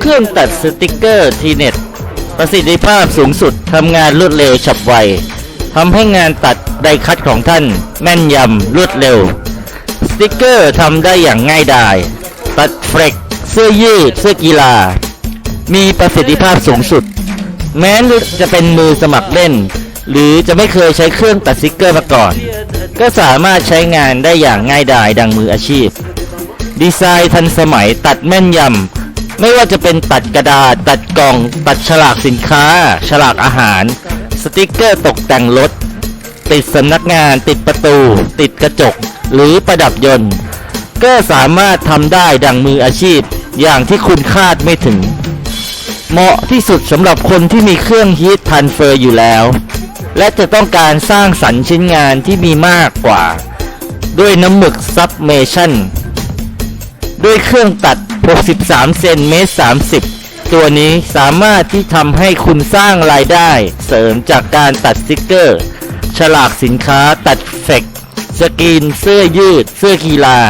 เครื่องตัดสติกเกอร์ทีเน็ต ประสิทธิภาพสูงสุดทำงานรวดเร็วฉับไวทำให้งานตัดไดคัดของท่าน แม่นยำรวดเร็ว สติกเกอร์ทำได้อย่างง่ายดาย ตัดเฟรกเสื้อยืดเสื้อกีฬา มีประสิทธิภาพสูงสุด แม้จะเป็นมือสมัครเล่น หรือจะไม่เคยใช้เครื่องตัดสติกเกอร์มาก่อน ก็สามารถใช้งานได้อย่างง่ายดายดังมืออาชีพ ดีไซน์ทันสมัยตัดแม่นยำ ไม่ว่าจะเป็นตัดกระดาษ ตัดกล่อง ตัดฉลากสินค้า ฉลากอาหาร สติกเกอร์ตกแต่งรถ ติดสำนักงาน ติดประตู ติดกระจก หรือประดับยนต์ ก็สามารถทำได้ดังมืออาชีพ อย่างที่คุณคาดไม่ถึง เหมาะที่สุดสำหรับคนที่มีเครื่องฮีททันเฟอร์อยู่แล้ว และจะต้องการสร้างสรรค์ชิ้นงานที่มีมากกว่า ด้วยน้ำหมึกซับเมชั่น ด้วยเครื่องตัด 63 เซนเมตร 30 ตัวนี้สามารถที่ทำให้คุณสร้างรายได้เสริมจากการตัดสติกเกอร์ ฉลากสินค้าตัดเฟกสกรีนเสื้อยืด เสื้อกีฬา